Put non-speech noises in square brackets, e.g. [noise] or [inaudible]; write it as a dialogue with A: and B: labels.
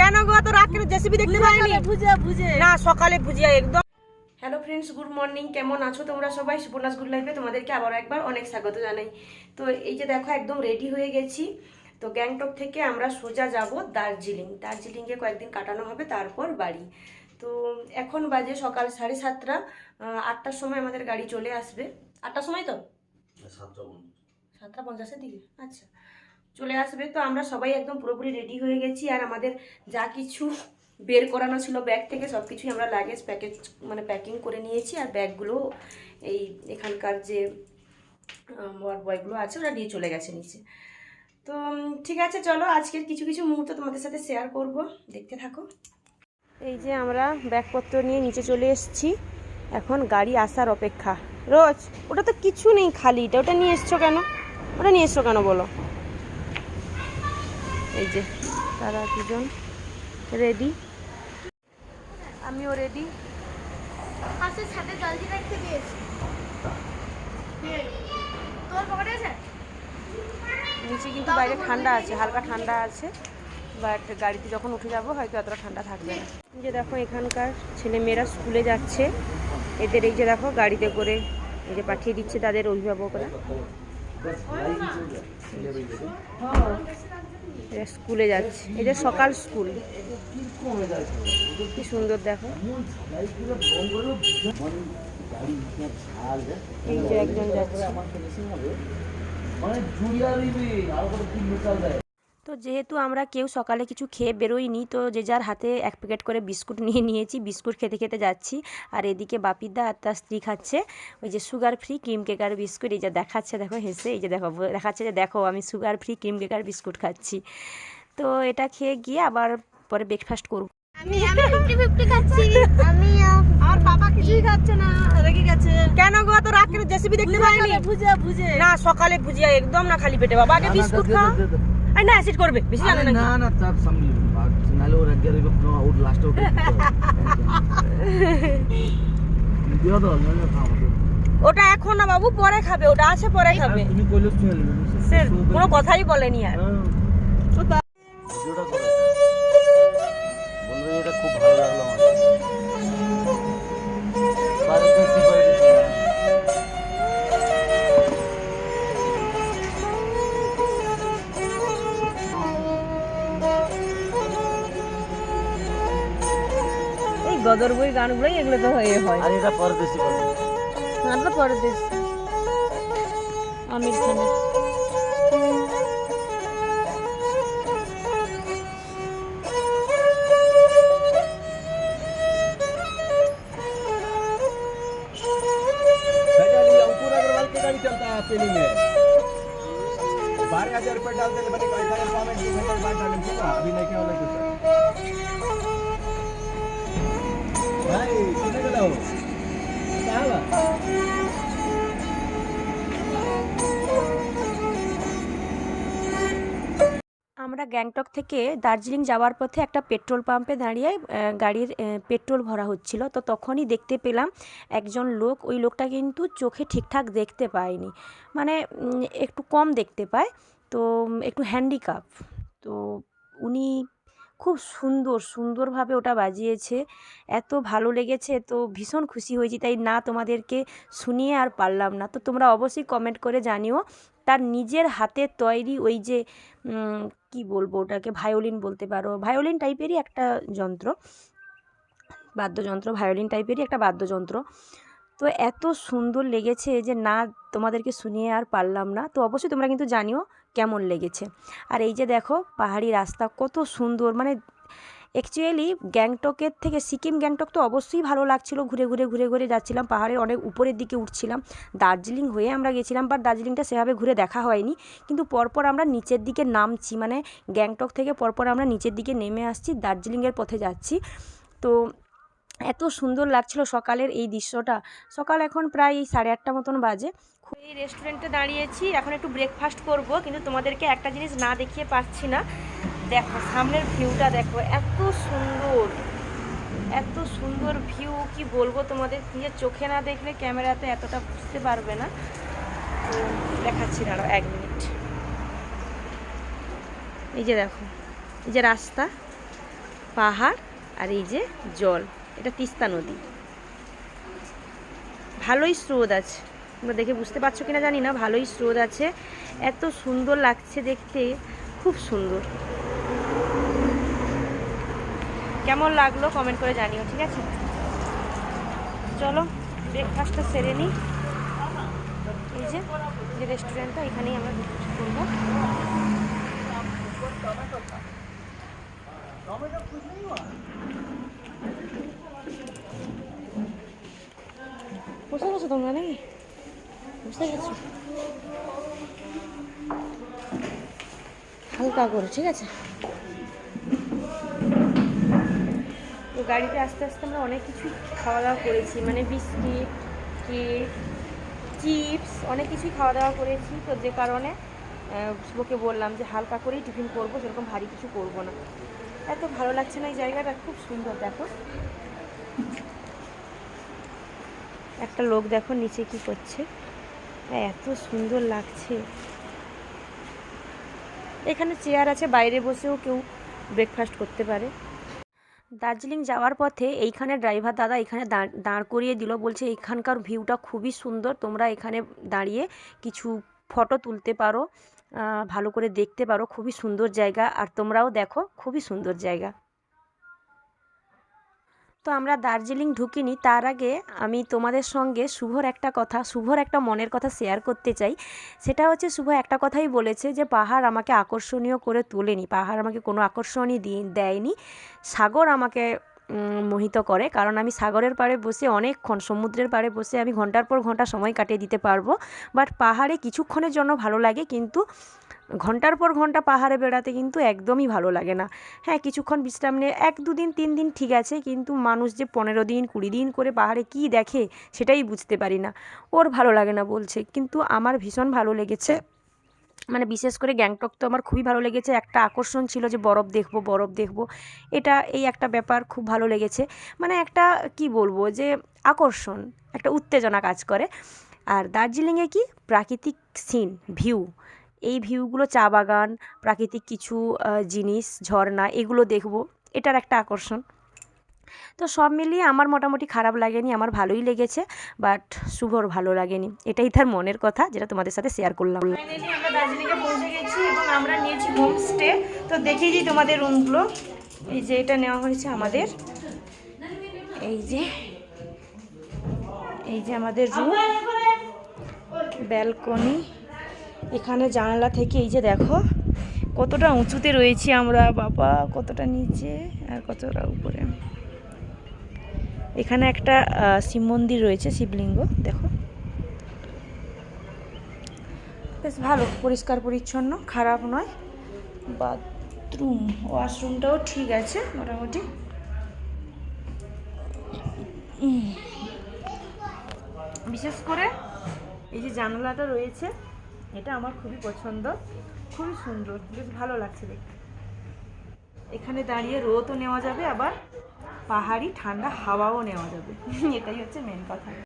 A: কেন গো তো রাত্রে জেসিবি দেখতে পাইনি?
B: বুঝে বুঝে।
A: না সকালে বুঝিয়া একদম। হ্যালো ফ্রেন্ডস গুড মর্নিং কেমন আছো তোমরা সবাই? সুপর্ণাস গুড লাইফে তোমাদেরকে আবার একবার অনেক স্বাগত জানাই। তো এই যে দেখো একদম রেডি হয়ে গেছি। তো গ্যাংটক থেকে আমরা সোজা যাব দার্জিলিং। দার্জিলিংয়ে কয়েকদিন কাটানো হবে তারপর বাড়ি। তো এখন বাজে সকাল সাড়ে সাতটা আটটার সময় আমাদের গাড়ি চলে আসবে। আটটার সময় তো? সাতটা পঞ্চাশের দিকে। আচ্ছা। চলে আসবে। তো আমরা সবাই একদম পুরোপুরি রেডি হয়ে গেছি আর আমাদের যা কিছু বের করানো ছিল ব্যাগ থেকে সব কিছুই আমরা লাগেজ প্যাকেজ মানে প্যাকিং করে নিয়েছি আর ব্যাগগুলো এই এখানকার যে বয়গুলো আছে ওরা নিয়ে চলে গেছে নিচে। তো ঠিক আছে, চলো আজকের কিছু কিছু মুহূর্ত তোমাদের সাথে শেয়ার করব। দেখতে থাকো। এই যে আমরা ব্যাগপত্র নিয়ে নিচে চলে এসেছি। এখন গাড়ি আসার অপেক্ষা। রোজ, ওটা তো কিছু নেই খালি। এটা ওটা নিয়ে এসছো কেন? ওটা নিয়ে এসছো কেন বলো? এই যে তারা দুজন রেডি আমিও রেডি
B: পাশের ছাদে জল রাখতে দিয়েছি। তোর পকেটে আছে?
A: নিচে কিন্তু বাইরে ঠান্ডা আছে হালকা ঠান্ডা আছে। বাট গাড়িতে যখন উঠে যাব হয়তো এতটা ঠান্ডা থাকবে না। এই যে দেখো এখানকার ছেলে মেয়েরা স্কুলে যাচ্ছে। এদের এই যে দেখো গাড়িতে করে এই যে পাঠিয়ে দিচ্ছে তাদের অভিভাবকরা। এরা স্কুলে যাচ্ছে। এদের সকাল স্কুল। কি সুন্দর দেখো। এই যে একজন যাচ্ছে। তো যেহেতু আমরা কেউ সকালে কিছু খেয়ে বেরোইনি তো যে যার হাতে এক প্যাকেট করে বিস্কুট নিয়ে নিয়েছি বিস্কুট খেতে খেতে যাচ্ছি। আর এদিকে বাপিদা আর তার স্ত্রী খাচ্ছে ওই যে sugar free cream cracker biscuit এই যে দেখাচ্ছে দেখো হেসে এই যে দেখো দেখাচ্ছে যে দেখো আমি সুগার ফ্রি ক্রিম কেকার বিস্কুট খাচ্ছি। তো এটা খেয়ে গিয়ে আবার পরে ব্রেকফাস্ট করব।
B: আমি আমি ফিফটি ফিফটি খাচ্ছি। আমি আর বাবা কিছুই খাচ্ছে না। রেগে গেছে।
A: কেন গো তো রাত্রে জেসিবি দেখতে পাইনি?
B: বুঝে বুঝে।
A: না সকালে ভুজিয়া একদম না খালি পেটে। বাবা আগে বিস্কুট খা আর না অ্যাসিড করবে বেশি জানে না।
C: না না চাপ সামনে নাহলে ওর একবার আউট লাস্ট আউট দিও দাও নাহলে খাও
A: ওটা এখন না বাবু পরে খাবে ওটা আছে পরে খাবে।
C: তুমি কইলে শুনে নিবে
A: সে কোনো কথাই বলেনি আর।
C: ভিডিওটা
A: এই গদর বই গানগুলোই এগুলো তো হয়ে হয়
C: আর এটা পরদেশি কথা
A: গানটা পরে দিস আমির খানের
D: फैजल ये अंकुर अग्रवाल की गाड़ी चलता है फीलिंग में बारह हजार रुपये डाल देने बने कई सारे कमेंट दो घंटे बाद डालेंगे ठीक है अभी नहीं क्या वाला कुछ
A: আমরা গ্যাংটক থেকে দার্জিলিং যাওয়ার পথে একটা পেট্রোল পাম্পে দাঁড়িয়ে গাড়ির পেট্রোল ভরা হচ্ছিল। তো তখনই দেখতে পেলাম একজন লোক, ওই লোকটা কিন্তু চোখে ঠিকঠাক দেখতে পায়নি। মানে একটু কম দেখতে পায়। তো, একটু হ্যান্ডিক্যাপ। তো উনি খুব সুন্দর, সুন্দরভাবে ওটা বাজিয়েছে। এত ভালো লেগেছে, তো ভীষণ খুশি হয়েছি, তাই না তোমাদেরকে শুনিয়ে আর পারলাম না। তো তোমরা অবশ্যই কমেন্ট করে জানিও, তার নিজের হাতের তৈরি ওই যে কি বলব ওটাকে ভায়োলিন বলতে পারো ভায়োলিন টাইপেরই একটা যন্ত্র, বাদ্যযন্ত্র ভায়োলিন টাইপেরই একটা বাদ্যযন্ত্র। তো এত সুন্দর লেগেছে যে, না, তোমাদেরকে শুনিয়ে আর পারলাম না। তো অবশ্যই তোমরা কিন্তু জানিও কেমন লেগেছে। আর এই যে দেখো, পাহাড়ি রাস্তা কত সুন্দর। মানে অ্যাকচুয়ালি গ্যাংটকের থেকে সিকিম, গ্যাংটক তো অবশ্যই ভালো লাগছিল। ঘুরে ঘুরে ঘুরে ঘুরে যাচ্ছিলাম। পাহাড়ের অনেক উপরের দিকে উঠছিলাম। দার্জিলিং হয়ে আমরা গেছিলাম বাট দার্জিলিংটা সেভাবে ঘুরে দেখা হয়নি। কিন্তু পরপর আমরা নিচের দিকে নামছি। মানে গ্যাংটক থেকে পরপর আমরা নিচের দিকে নেমে আসছি, দার্জিলিংয়ের পথে যাচ্ছি। তো এত সুন্দর লাগছিল সকালের এই দৃশ্যটা। সকাল এখন প্রায় এই সাড়ে আটটা মতন বাজে। এই রেস্টুরেন্টে দাঁড়িয়েছি, এখন একটু ব্রেকফাস্ট করব, কিন্তু তোমাদেরকে একটা জিনিস না দেখিয়ে পারছি না। দেখো, সামনের ভিউটা দেখো, এত সুন্দর এত সুন্দর ভিউ কি বলব তোমাদের, নিজের চোখে না দেখলে ক্যামেরাতে এতটা বুঝতে পারবে না। তো দেখাচ্ছি না এক মিনিট এই যে দেখো, এই যে রাস্তা, পাহাড় আর এই যে জল। এটা তিস্তা নদী। ভালোই স্রোত আছে। তোমরা দেখে বুঝতে পারছ কিনা জানি না, ভালোই স্রোত আছে। এত সুন্দর লাগছে দেখতে, খুব সুন্দর। কেমন লাগল কমেন্ট করে জানিও, ঠিক আছে? চলো ব্রেকফাস্টটা সেরে নিই এই যে যে রেস্টুরেন্টটা এখানেই আমরা করব। বসে গেছো তোমরা নাকি বুঝতে গেছো হালকা করে, ঠিক আছে? তো গাড়িতে আস্তে আস্তে আমরা অনেক কিছুই খাওয়া দাওয়া করেছি মানে বিস্কিট, কেক, চিপস, অনেক কিছুই খাওয়া দাওয়া করেছি। তো যে কারণে শুভকে বললাম যে হালকা করেই টিফিন করব, সেরকম ভারী কিছু করব না। এত ভালো লাগছে না এই জায়গাটা, খুব সুন্দর, দেখো। একটা লোক দেখো নিচে কি করছে। আর এত সুন্দর লাগছে। এখানে চেয়ার আছে, বাইরে বসেও কেউ ব্রেকফাস্ট করতে পারে। দার্জিলিং যাওয়ার পথে এইখানে ড্রাইভার দাদা এখানে দাঁড় দাঁড় করিয়ে দিল, বলছে এখানকার ভিউটা খুবই সুন্দর, তোমরা এখানে দাঁড়িয়ে কিছু ফটো তুলতে পারো ভালো করে দেখতে পারো, খুবই সুন্দর জায়গা, আর তোমরাও দেখো, খুবই সুন্দর জায়গা। তো আমরা দার্জিলিং ঢুকিনি, তার আগে আমি তোমাদের সঙ্গে শুভর একটা কথা, শুভর একটা মনের কথা শেয়ার করতে চাই। সেটা হচ্ছে শুভ একটা কথাই বলেছে যে, পাহাড় আমাকে আকর্ষণীয় করে তোলেনি, পাহাড় আমাকে কোনো আকর্ষণই দিয়ে দেয়নি। সাগর আমাকে মোহিত করে, কারণ আমি সাগরের পাড়ে বসে অনেকক্ষণ, সমুদ্রের পাড়ে বসে আমি ঘণ্টার পর ঘণ্টা সময় কাটিয়ে দিতে পারব। বাট পাহাড়ে কিছুক্ষণের জন্য ভালো লাগে, কিন্তু ঘণ্টার পর ঘণ্টা পাহাড়ে বেড়াতে কিন্তু একদমই ভালো লাগে না। হ্যাঁ কিছুক্ষণ বিশ্রাম নিয়ে এক দুদিন, তিন দিন ঠিক আছে, কিন্তু মানুষ যে পনেরো দিন, কুড়ি দিন করে পাহাড়ে কী দেখে সেটাই বুঝতে পারি না। ওর ভালো লাগে না বলছে, কিন্তু আমার ভীষণ ভালো লেগেছে। মানে বিশেষ করে গ্যাংটক তো আমার খুবই ভালো লেগেছে, একটা আকর্ষণ ছিল যে বরফ দেখব বরফ দেখব। এটা এই একটা ব্যাপার খুব ভালো লেগেছে। মানে একটা কি বলব যে আকর্ষণ, একটা উত্তেজনা কাজ করে। আর দার্জিলিংয়ে কি? প্রাকৃতিক সিন ভিউ এই ভিউগুলো চা বাগান, প্রাকৃতিক কিছু জিনিস, ঝর্ণা এগুলো দেখব। এটার একটা আকর্ষণ। তো সব মিলিয়ে আমার মোটামুটি খারাপ লাগেনি, আমার ভালোই লেগেছে, বাট শুভর ভালো লাগেনি। এটাই তার মনের কথা, যেটা তোমাদের সাথে শেয়ার করলাম। আমরা দার্জিলিংয়ে পৌঁছে গেছি এবং আমরা নিয়েছি হোমস্টে তো দেখিয়ে দিই তোমাদের রুমগুলো এই যে এটা নেওয়া হয়েছে আমাদের। এই যে এই যে আমাদের রুম ব্যালকনি এখানে জানালা থেকে এই যে দেখো, কতটা উঁচুতে রয়েছি আমরা, বাবা, কতটা নিচে আর কতটা উপরে। এখানে একটা শিব মন্দির রয়েছে, শিবলিঙ্গ, দেখো। বেশ ভালো, পরিষ্কার, পরিচ্ছন্ন, খারাপ নয়। বাথরুম, ওয়াশরুমটাও ঠিক আছে, মোটামুটি। বিশেষ করে এই যে জানালাটা রয়েছে এটা আমার খুবই পছন্দ। খুবই সুন্দর, বেশ ভালো লাগছে দেখতে। এখানে দাঁড়িয়ে রোদও নেওয়া যাবে, আবার পাহাড়ি ঠান্ডা হাওয়াও নেওয়া যাবে। [laughs] এটাই হচ্ছে মেন কথা।